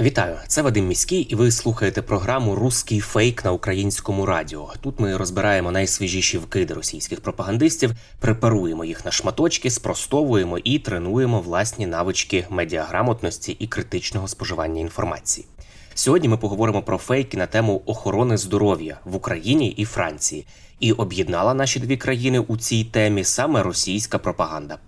Вітаю, це Вадим Міський, і ви слухаєте програму Руський фейк на українському радіо. Тут ми розбираємо найсвіжіші вкиди російських пропагандистів, препаруємо їх на шматочки, спростовуємо і тренуємо власні навички медіаграмотності і критичного споживання інформації. Сьогодні ми поговоримо про фейки на тему охорони здоров'я в Україні і Франції. І об'єднала наші дві країни у цій темі саме російська пропаганда.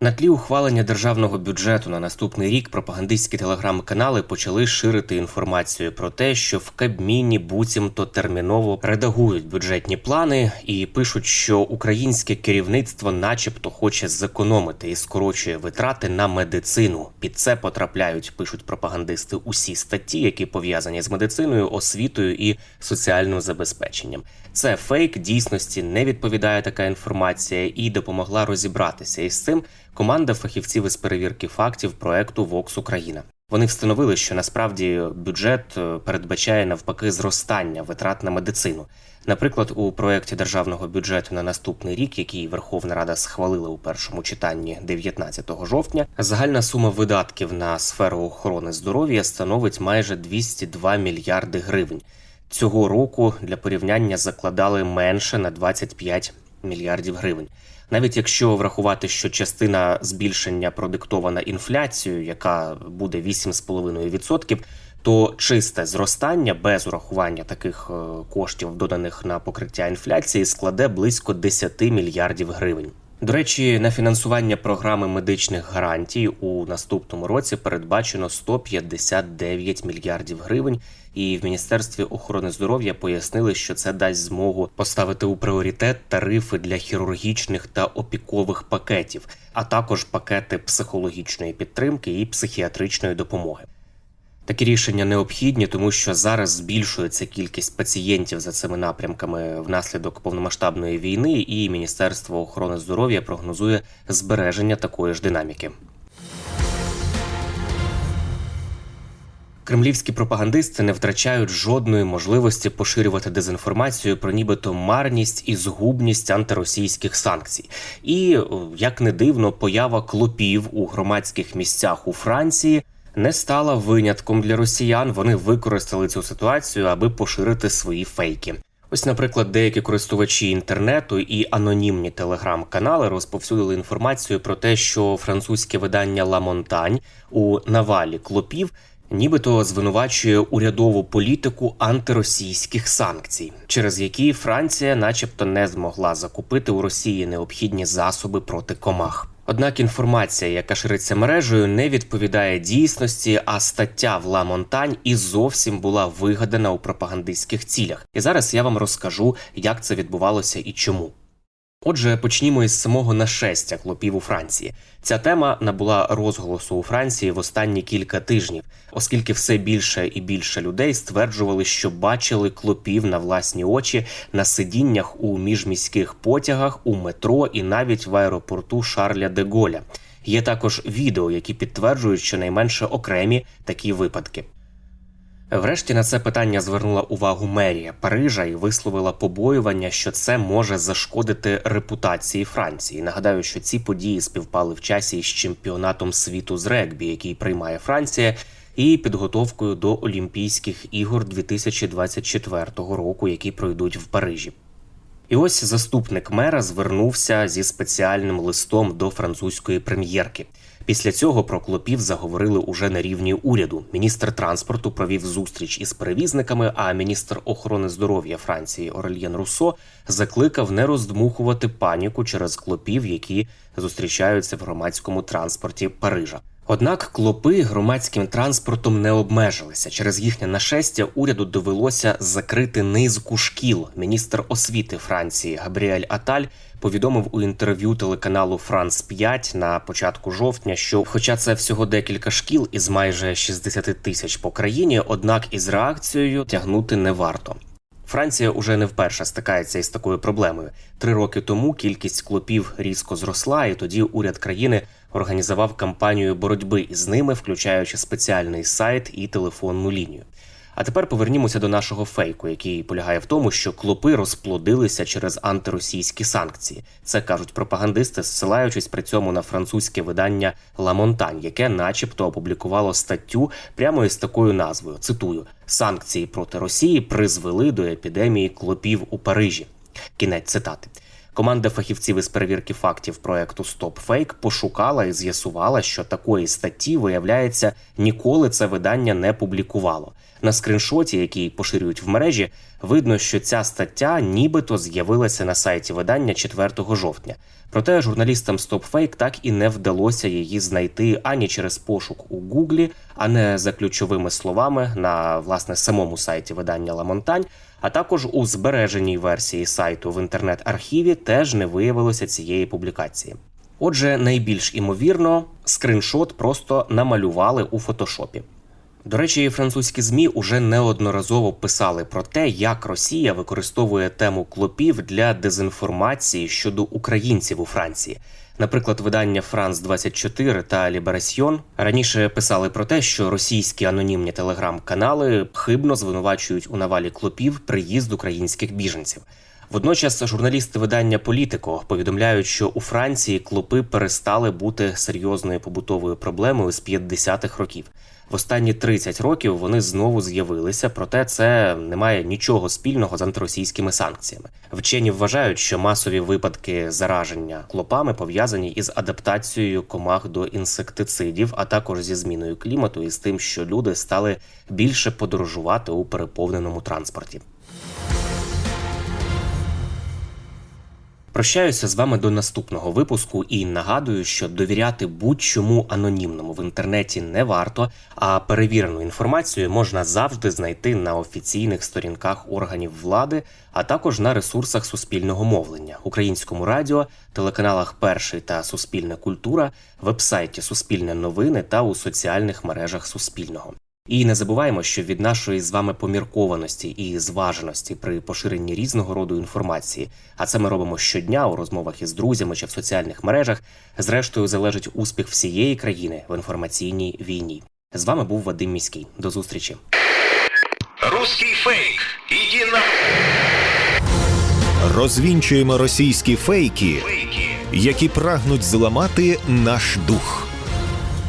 На тлі ухвалення державного бюджету на наступний рік пропагандистські телеграм-канали почали ширити інформацію про те, що в Кабміні буцімто терміново редагують бюджетні плани і пишуть, що українське керівництво, начебто, хоче зекономити і скорочує витрати на медицину. Під це потрапляють, пишуть пропагандисти, усі статті, які пов'язані з медициною, освітою і соціальним забезпеченням. Це фейк дійсності не відповідає така інформація і допомогла розібратися із цим команда фахівців із перевірки фактів проекту Vox Україна. Вони встановили, що насправді бюджет е, передбачає навпаки зростання витрат на медицину. Наприклад, у проєкті державного бюджету на наступний рік, який Верховна Рада схвалила у першому читанні 19 жовтня, загальна сума видатків на сферу охорони здоров'я становить майже 202 мільярди гривень. Цього року для порівняння закладали менше на 25 мільярдів гривень. Навіть якщо врахувати, що частина збільшення продиктована інфляцією, яка буде 8,5%, то чисте зростання без урахування таких е, коштів, доданих на покриття інфляції, складе близько 10 мільярдів гривень. До речі, на фінансування програми медичних гарантій у наступному році передбачено 159 мільярдів гривень. І в міністерстві охорони здоров'я пояснили, що це дасть змогу поставити у пріоритет тарифи для хірургічних та опікових пакетів, а також пакети психологічної підтримки і психіатричної допомоги. Такі рішення необхідні, тому що зараз збільшується кількість пацієнтів за цими напрямками внаслідок повномасштабної війни, і Міністерство охорони здоров'я прогнозує збереження такої ж динаміки. Кремлівські пропагандисти не втрачають жодної можливості поширювати дезінформацію про нібито марність і згубність антиросійських санкцій. І як не дивно, поява клопів у громадських місцях у Франції не стала винятком для росіян. Вони використали цю ситуацію, аби поширити свої фейки. Ось, наприклад, деякі користувачі інтернету і анонімні телеграм-канали розповсюдили інформацію про те, що французьке видання «Ла Монтань» у навалі клопів нібито звинувачує урядову політику антиросійських санкцій, через які Франція, начебто, не змогла закупити у Росії необхідні засоби проти комах. Однак інформація, яка шириться мережею, не відповідає дійсності, а стаття в Монтань і зовсім була вигадана у пропагандистських цілях. І зараз я вам розкажу, як це відбувалося і чому. Отже, почнімо із самого нашестя клопів у Франції. Ця тема набула розголосу у Франції в останні кілька тижнів, оскільки все більше і більше людей стверджували, що бачили клопів на власні очі на сидіннях у міжміських потягах, у метро і навіть в аеропорту Шарля де Голля. Є також відео, які підтверджують щонайменше окремі такі випадки. Врешті на це питання звернула увагу мерія Парижа і висловила побоювання, що це може зашкодити репутації Франції. Нагадаю, що ці події співпали в часі із чемпіонатом світу з регбі, який приймає Франція, і підготовкою до Олімпійських ігор 2024 року, які пройдуть в Парижі. І ось заступник мера звернувся зі спеціальним листом до французької прем'єрки. Після цього про клопів заговорили уже на рівні уряду. Міністр транспорту провів зустріч із перевізниками. А міністр охорони здоров'я Франції Орельєн Руссо закликав не роздмухувати паніку через клопів, які зустрічаються в громадському транспорті Парижа. Однак клопи громадським транспортом не обмежилися. Через їхнє нашестя уряду довелося закрити низку шкіл. Міністр освіти Франції Габріель Аталь повідомив у інтерв'ю телеканалу Франс 5 на початку жовтня, що, хоча це всього декілька шкіл із майже 60 тисяч по країні, однак із реакцією тягнути не варто. Франція уже не вперше стикається із такою проблемою. Три роки тому кількість клопів різко зросла, і тоді уряд країни організував кампанію боротьби із ними, включаючи спеціальний сайт і телефонну лінію. А тепер повернімося до нашого фейку, який полягає в тому, що клопи розплодилися через антиросійські санкції. Це кажуть пропагандисти, зсилаючись при цьому на французьке видання «Ла Монтань», яке, начебто, опублікувало статтю прямо із такою назвою: цитую: санкції проти Росії призвели до епідемії клопів у Парижі. Кінець цитати. Команда фахівців із перевірки фактів проекту StopFake пошукала і з'ясувала, що такої статті, виявляється, ніколи це видання не публікувало. На скріншоті, який поширюють в мережі, видно, що ця стаття нібито з'явилася на сайті видання 4 жовтня. Проте журналістам StopFake так і не вдалося її знайти ані через пошук у Гуглі, а не за ключовими словами на власне самому сайті видання Montagne, а також у збереженій версії сайту в інтернет-архіві теж не виявилося цієї публікації. Отже, найбільш імовірно, скриншот просто намалювали у фотошопі. До речі, французькі змі уже неодноразово писали про те, як Росія використовує тему клопів для дезінформації щодо українців у Франції. Наприклад, видання Франс 24 та Ліберасьйон раніше писали про те, що російські анонімні телеграм-канали хибно звинувачують у навалі клопів приїзд українських біженців. Водночас журналісти видання Політико повідомляють, що у Франції клопи перестали бути серйозною побутовою проблемою з 50-х років. В останні 30 років вони знову з'явилися, проте це не має нічого спільного з антиросійськими санкціями. Вчені вважають, що масові випадки зараження клопами пов'язані із адаптацією комах до інсектицидів, а також зі зміною клімату і з тим, що люди стали більше подорожувати у переповненому транспорті. Прощаюся з вами до наступного випуску і нагадую, що довіряти будь-чому анонімному в інтернеті не варто, а перевірену інформацію можна завжди знайти на офіційних сторінках органів влади, а також на ресурсах суспільного мовлення, українському радіо, телеканалах Перший та Суспільна культура, вебсайті Суспільне новини та у соціальних мережах Суспільного. І не забуваємо, що від нашої з вами поміркованості і зваженості при поширенні різного роду інформації, а це ми робимо щодня у розмовах із друзями чи в соціальних мережах, зрештою залежить успіх всієї країни в інформаційній війні. З вами був Вадим Міський. До зустрічі. Русский фейк. Иди на... Розвінчуємо російські фейки, Фейки. які прагнуть зламати наш дух.